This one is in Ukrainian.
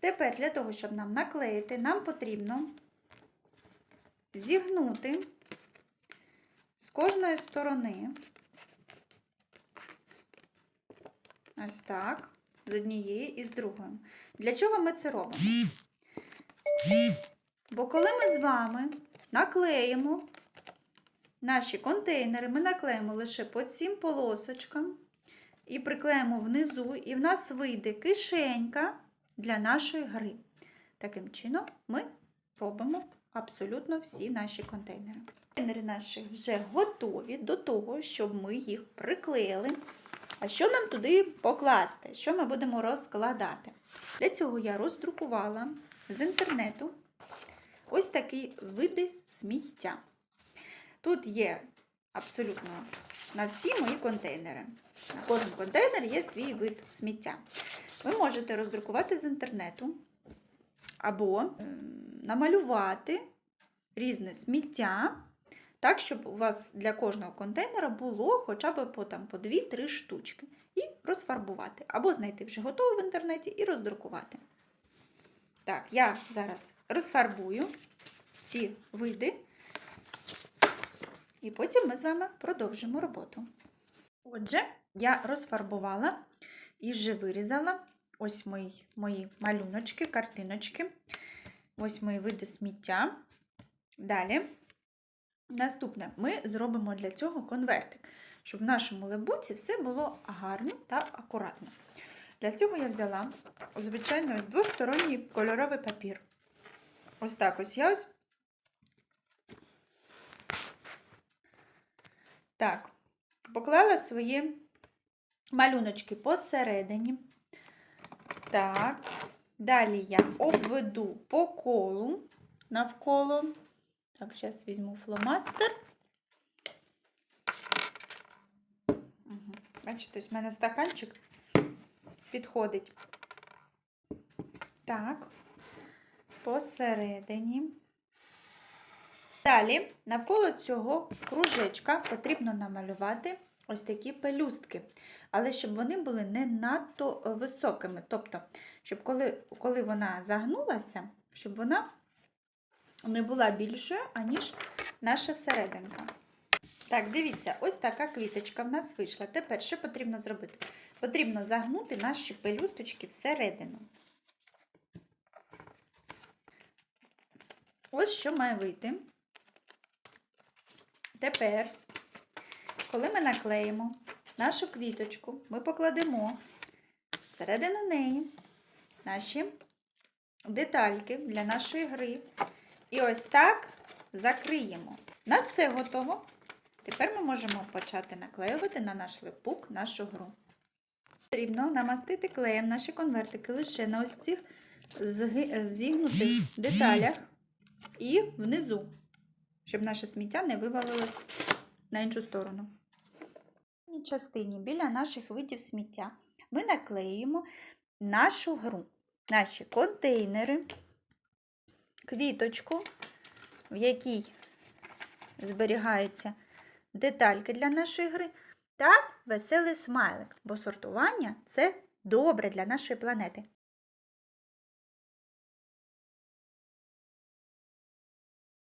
Тепер для того, щоб нам наклеїти, нам потрібно зігнути з кожної сторони. Ось так, з однієї і з другої. Для чого ми це робимо? Бо коли ми з вами наклеїмо наші контейнери, ми наклеїмо лише по цим полосочкам і приклеїмо внизу, і в нас вийде кишенька для нашої гри. Таким чином, ми робимо абсолютно всі наші контейнери. Контейнери наші вже готові до того, щоб ми їх приклеїли. А що нам туди покласти? Що ми будемо розкладати? Для цього я роздрукувала з інтернету ось такі види сміття. Тут є абсолютно на всі мої контейнери. На кожен контейнер є свій вид сміття. Ви можете роздрукувати з інтернету або ем, намалювати різне сміття, так, щоб у вас для кожного контейнера було хоча б по, там, по 2-3 штучки. І розфарбувати. Або знайти вже готове в інтернеті і роздрукувати. Так, я зараз розфарбую ці види. І потім ми з вами продовжимо роботу. Отже, я розфарбувала і вже вирізала ось мої, мої малюночки, картиночки. Ось мої види сміття. Далі, наступне, ми зробимо для цього конвертик, щоб в нашому лебуці все було гарно та акуратно. Для цього я взяла, звичайно, ось двосторонній кольоровий папір. Ось так ось я ось. Так, поклала свої малюночки посередині. Так, далі я обведу по колу навколо. Так, зараз візьму фломастер. Бачите, в мене стаканчик підходить. Так, посередині. Далі, навколо цього кружечка потрібно намалювати ось такі пелюстки. Але щоб вони були не надто високими. Тобто, щоб коли, коли вона загнулася, щоб вона не була більшою, аніж наша серединка. Так, дивіться, ось така квіточка в нас вийшла. Тепер що потрібно зробити? Потрібно загнути наші пелюсточки всередину. Ось що має вийти. Тепер, коли ми наклеїмо нашу квіточку, ми покладемо всередину неї наші детальки для нашої гри. І ось так закриємо. У нас все готово. Тепер ми можемо почати наклеювати на наш липук нашу гру. Потрібно намастити клеєм наші конвертики лише на ось цих зігнутих деталях і внизу, щоб наше сміття не вивалилось на іншу сторону. В частині біля наших видів сміття ми наклеїмо нашу гру, наші контейнери, квіточку, в якій зберігаються детальки для нашої гри, та веселий смайлик, бо сортування це добре для нашої планети.